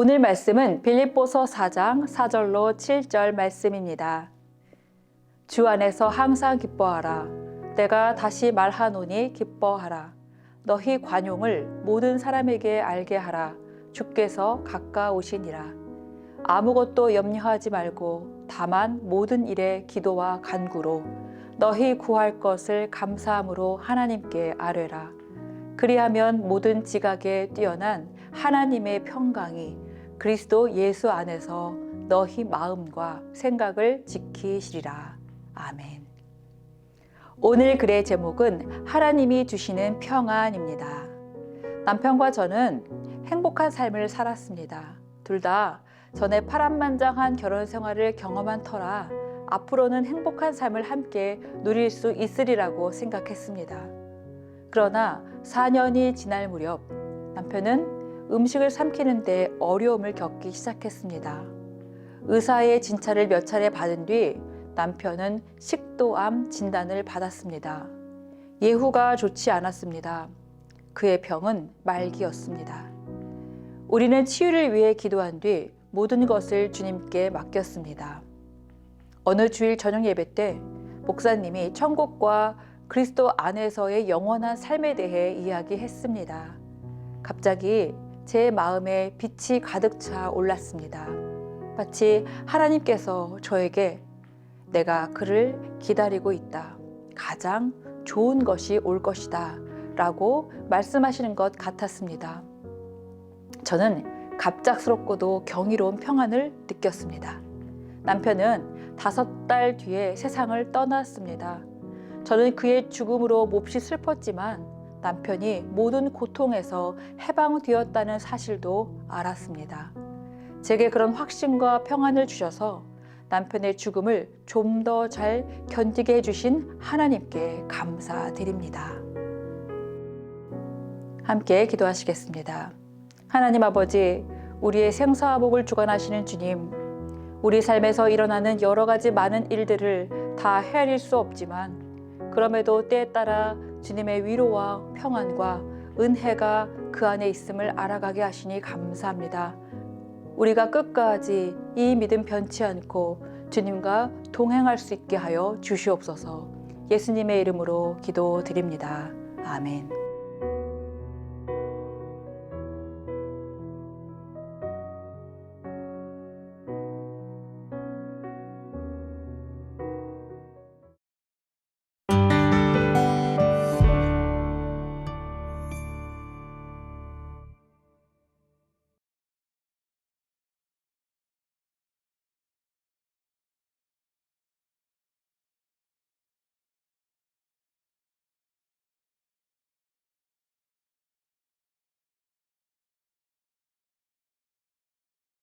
오늘 말씀은 빌립보서 4장 4절로 7절 말씀입니다. 주 안에서 항상 기뻐하라. 내가 다시 말하노니 기뻐하라. 너희 관용을 모든 사람에게 알게 하라. 주께서 가까우시니라. 아무것도 염려하지 말고 다만 모든 일에 기도와 간구로 너희 구할 것을 감사함으로 하나님께 아뢰라. 그리하면 모든 지각에 뛰어난 하나님의 평강이 그리스도 예수 안에서 너희 마음과 생각을 지키시리라. 아멘. 오늘 글의 제목은 하나님이 주시는 평안입니다. 남편과 저는 행복한 삶을 살았습니다. 둘 다 전에 파란만장한 결혼 생활을 경험한 터라 앞으로는 행복한 삶을 함께 누릴 수 있으리라고 생각했습니다. 그러나 4년이 지날 무렵 남편은 음식을 삼키는데 어려움을 겪기 시작했습니다. 의사의 진찰을 몇 차례 받은 뒤 남편은 식도암 진단을 받았습니다. 예후가 좋지 않았습니다. 그의 병은 말기였습니다. 우리는 치유를 위해 기도한 뒤 모든 것을 주님께 맡겼습니다. 어느 주일 저녁 예배 때 목사님이 천국과 그리스도 안에서의 영원한 삶에 대해 이야기했습니다. 갑자기 제 마음에 빛이 가득 차 올랐습니다. 마치 하나님께서 저에게 내가 그를 기다리고 있다. 가장 좋은 것이 올 것이다. 라고 말씀하시는 것 같았습니다. 저는 갑작스럽고도 경이로운 평안을 느꼈습니다. 남편은 다섯 달 뒤에 세상을 떠났습니다. 저는 그의 죽음으로 몹시 슬펐지만 남편이 모든 고통에서 해방되었다는 사실도 알았습니다. 제게 그런 확신과 평안을 주셔서 남편의 죽음을 좀 더 잘 견디게 해주신 하나님께 감사드립니다. 함께 기도하시겠습니다. 하나님 아버지, 우리의 생사와 복을 주관하시는 주님, 우리 삶에서 일어나는 여러 가지 많은 일들을 다 헤아릴 수 없지만 그럼에도 때에 따라 주님의 위로와 평안과 은혜가 그 안에 있음을 알아가게 하시니 감사합니다. 우리가 끝까지 이 믿음 변치 않고 주님과 동행할 수 있게 하여 주시옵소서. 예수님의 이름으로 기도드립니다. 아멘.